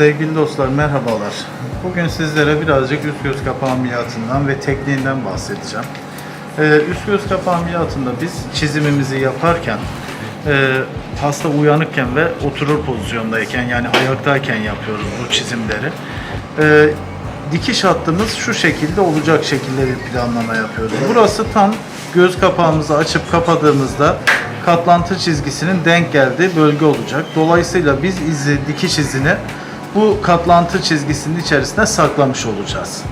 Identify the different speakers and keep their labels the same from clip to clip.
Speaker 1: Sevgili dostlar merhabalar. Bugün sizlere birazcık üst göz kapağı ameliyatından ve tekniğinden bahsedeceğim. Ee, üst göz kapağı ameliyatında biz çizimimizi yaparken e, hasta uyanıkken ve oturur pozisyondayken yani ayaktayken yapıyoruz bu çizimleri. Ee, dikiş hattımız şu şekilde olacak şekilde bir planlama yapıyoruz. Burası tam göz kapağımızı açıp kapadığımızda katlantı çizgisinin denk geldiği bölge olacak. Dolayısıyla biz izi, dikiş izini bu katlantı çizgisinin içerisine saklamış olacağız.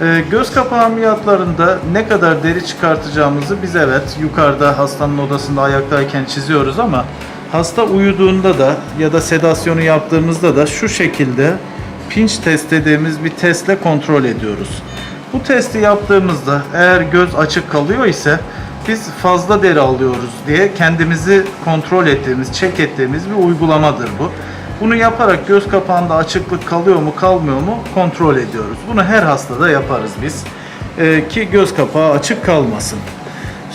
Speaker 1: Ee, göz kapağı ameliyatlarında ne kadar deri çıkartacağımızı biz evet yukarıda hastanın odasında ayaktayken çiziyoruz ama hasta uyuduğunda da ya da sedasyonu yaptığımızda da şu şekilde pinch test dediğimiz bir testle kontrol ediyoruz. Bu testi yaptığımızda eğer göz açık kalıyor ise biz fazla deri alıyoruz diye kendimizi kontrol ettiğimiz, check ettiğimiz bir uygulamadır bu. Bunu yaparak göz kapağında açıklık kalıyor mu kalmıyor mu kontrol ediyoruz. Bunu her hastada yaparız biz Ee, ki göz kapağı açık kalmasın.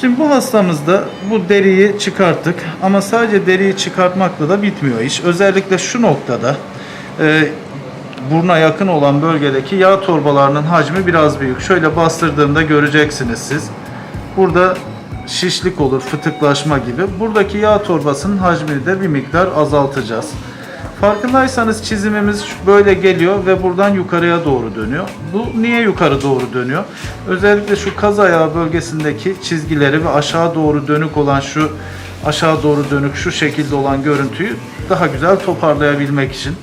Speaker 1: Şimdi bu hastamızda bu deriyi çıkarttık ama sadece deriyi çıkartmakla da bitmiyor iş. Özellikle şu noktada e, buruna yakın olan bölgedeki yağ torbalarının hacmi biraz büyük. Şöyle bastırdığımda göreceksiniz siz. Burada şişlik olur, fıtıklaşma gibi. Buradaki yağ torbasının hacmini de bir miktar azaltacağız. Farkındaysanız çizimimiz böyle geliyor ve buradan yukarıya doğru dönüyor. Bu niye yukarı doğru dönüyor? Özellikle şu kaz ayağı bölgesindeki çizgileri ve aşağı doğru dönük olan şu aşağı doğru dönük şu şekilde olan görüntüyü daha güzel toparlayabilmek için.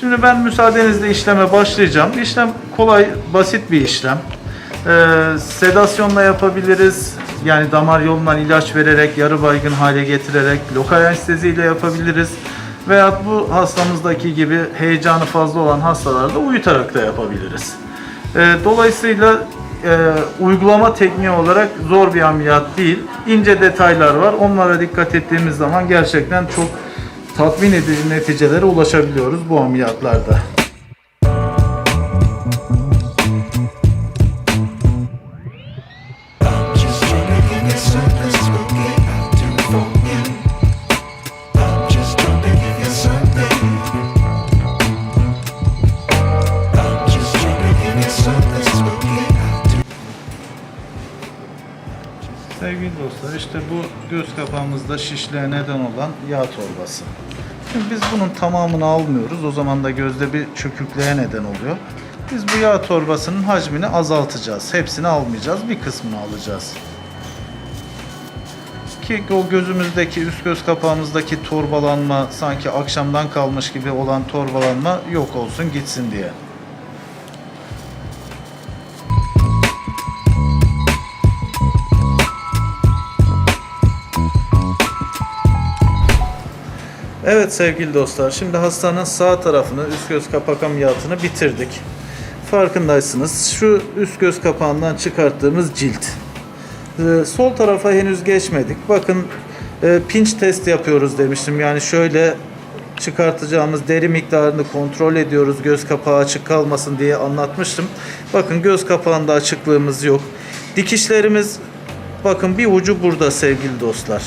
Speaker 1: Şimdi ben müsaadenizle işleme başlayacağım. İşlem kolay, basit bir işlem. Ee, sedasyonla yapabiliriz. Yani damar yolundan ilaç vererek, yarı baygın hale getirerek, lokal anesteziyle yapabiliriz. Veya bu hastamızdaki gibi heyecanı fazla olan hastalarda uyutarak da yapabiliriz. Ee, dolayısıyla e, uygulama tekniği olarak zor bir ameliyat değil. İnce detaylar var. Onlara dikkat ettiğimiz zaman gerçekten çok tatmin edici neticelere ulaşabiliyoruz bu ameliyatlarda. Sevgili dostlar işte bu göz kapağımızda şişliğe neden olan yağ torbası. Şimdi biz bunun tamamını almıyoruz. O zaman da gözde bir çöküklüğe neden oluyor. Biz bu yağ torbasının hacmini azaltacağız. Hepsini almayacağız. Bir kısmını alacağız. Ki o gözümüzdeki üst göz kapağımızdaki torbalanma sanki akşamdan kalmış gibi olan torbalanma yok olsun gitsin diye. Evet sevgili dostlar, şimdi hastanın sağ tarafını üst göz kapak ameliyatını bitirdik. Farkındaysınız. Şu üst göz kapağından çıkarttığımız cilt. Ee, sol tarafa henüz geçmedik. Bakın e, pinch test yapıyoruz demiştim. Yani şöyle çıkartacağımız deri miktarını kontrol ediyoruz. Göz kapağı açık kalmasın diye anlatmıştım. Bakın göz kapağında açıklığımız yok. Dikişlerimiz bakın bir ucu burada sevgili dostlar.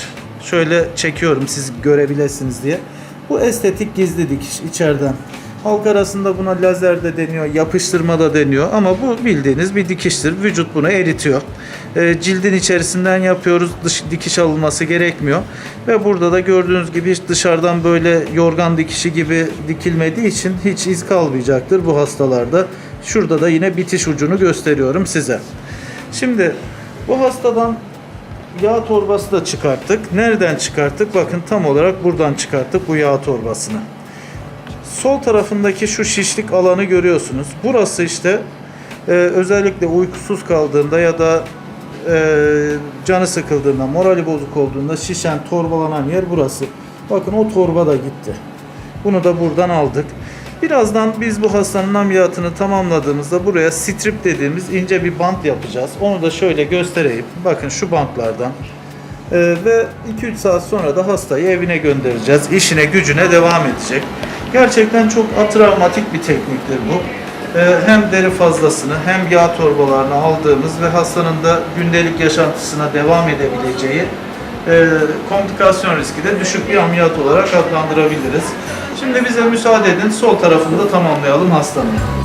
Speaker 1: Şöyle çekiyorum siz görebilirsiniz diye. Bu estetik gizli dikiş içeriden. Halk arasında buna lazer de deniyor, yapıştırma da deniyor ama bu bildiğiniz bir dikiştir. Vücut bunu eritiyor. Ee, cildin içerisinden yapıyoruz. Dış dikiş alınması gerekmiyor. Ve burada da gördüğünüz gibi hiç dışarıdan böyle yorgan dikişi gibi dikilmediği için hiç iz kalmayacaktır bu hastalarda. Şurada da yine bitiş ucunu gösteriyorum size. Şimdi bu hastadan yağ torbası da çıkarttık. Nereden çıkarttık? Bakın tam olarak buradan çıkarttık bu yağ torbasını. Sol tarafındaki şu şişlik alanı görüyorsunuz. Burası işte e, özellikle uykusuz kaldığında ya da e, canı sıkıldığında, morali bozuk olduğunda şişen, torbalanan yer burası. Bakın o torba da gitti. Bunu da buradan aldık. Birazdan biz bu hastanın ameliyatını tamamladığımızda buraya strip dediğimiz ince bir bant yapacağız. Onu da şöyle göstereyim. Bakın şu bantlardan. Ee, ve 2-3 saat sonra da hastayı evine göndereceğiz. İşine gücüne devam edecek. Gerçekten çok atravmatik bir tekniktir bu. Ee, hem deri fazlasını hem yağ torbalarını aldığımız ve hastanın da gündelik yaşantısına devam edebileceği e, komplikasyon riski de düşük bir ameliyat olarak adlandırabiliriz. Şimdi bize müsaade edin sol tarafını da tamamlayalım hastanın.